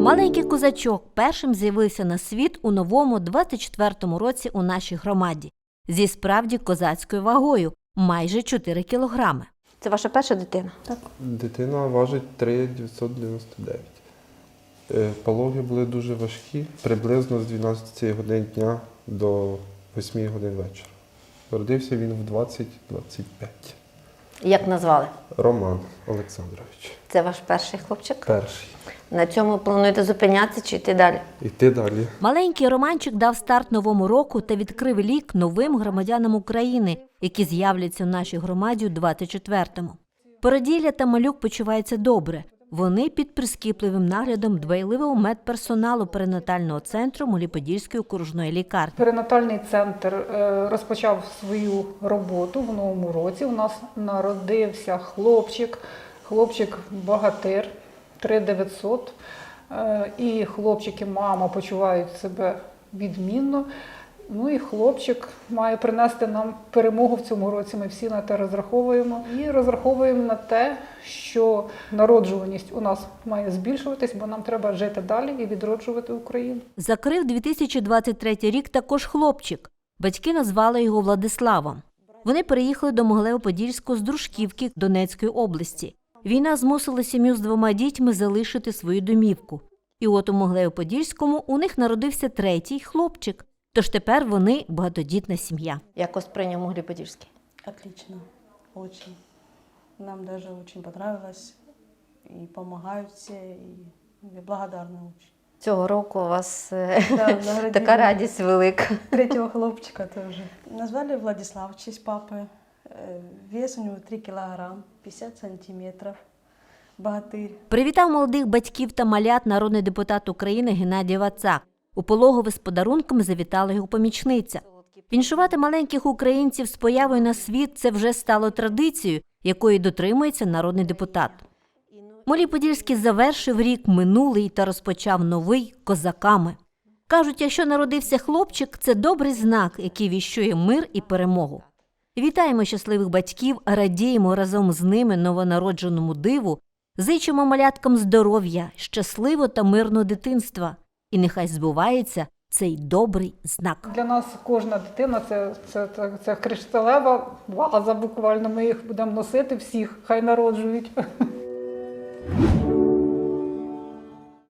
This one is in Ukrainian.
Маленький козачок першим з'явився на світ у новому 24-му році у нашій громаді зі справді козацькою вагою майже 4 кілограми. Це ваша перша дитина? Так. Дитина важить 3,999. Е, Пологи були дуже важкі, приблизно з 12 годин дня до 8 годин вечора. Родився він в 20-25. Як назвали? Роман Олександрович. Це ваш перший хлопчик? Перший. На цьому плануєте зупинятися чи йти далі? Іти далі. Маленький Романчик дав старт новому року та відкрив лік новим громадянам України, які з'являться в нашій громаді у 24-му. Породілля та малюк почуваються добре. Вони під прискіпливим наглядом дбайливого медперсоналу перинатального центру Моліподільської окружної лікарні. Перинатальний центр е, розпочав свою роботу в новому році. У нас народився хлопчик, хлопчик богатир 3900. Е, І хлопчик і мама почувають себе відмінно. Ну і хлопчик має принести нам перемогу в цьому році. Ми всі на те розраховуємо. І розраховуємо на те, що народжуваність у нас має збільшуватись, бо нам треба жити далі і відроджувати Україну. Закрив 2023 рік також хлопчик. Батьки назвали його Владиславом. Вони переїхали до Могилево-Подільського з Дружківки Донецької області. Війна змусила сім'ю з двома дітьми залишити свою домівку. І от у Могилево-Подільському у них народився третій хлопчик. Тож тепер вони багатодітна сім'я. Якось прийняв Моглі Подільський. Отлично, очень. Нам даже очень понравилось. И помогают все, и я благодарна очень. Цього року у вас е, Да, така радість велика. Третьего хлопчика тоже. Назвали Владислав в честь папы. Э, Вес у него 3 килограмм, 50 сантиметров. Богатырь. Привітав молодих батьків та малят народний депутат України Геннадій Вацак. У пологове з подарунками завітала його помічниця. Віншувати маленьких українців з появою на світ це вже стало традицією, якої дотримується народний депутат. Молій Подільський завершив рік минулий та розпочав новий козаками. Кажуть, якщо народився хлопчик, це добрий знак, який віщує мир і перемогу. Вітаємо щасливих батьків, радіємо разом з ними новонародженому диву, зичимо маляткам здоров'я, щасливо та мирного дитинства. І нехай збувається цей добрий знак. Для нас кожна дитина це, це, це, це кришталева ваза, буквально. Ми їх будемо носити всіх, хай народжують.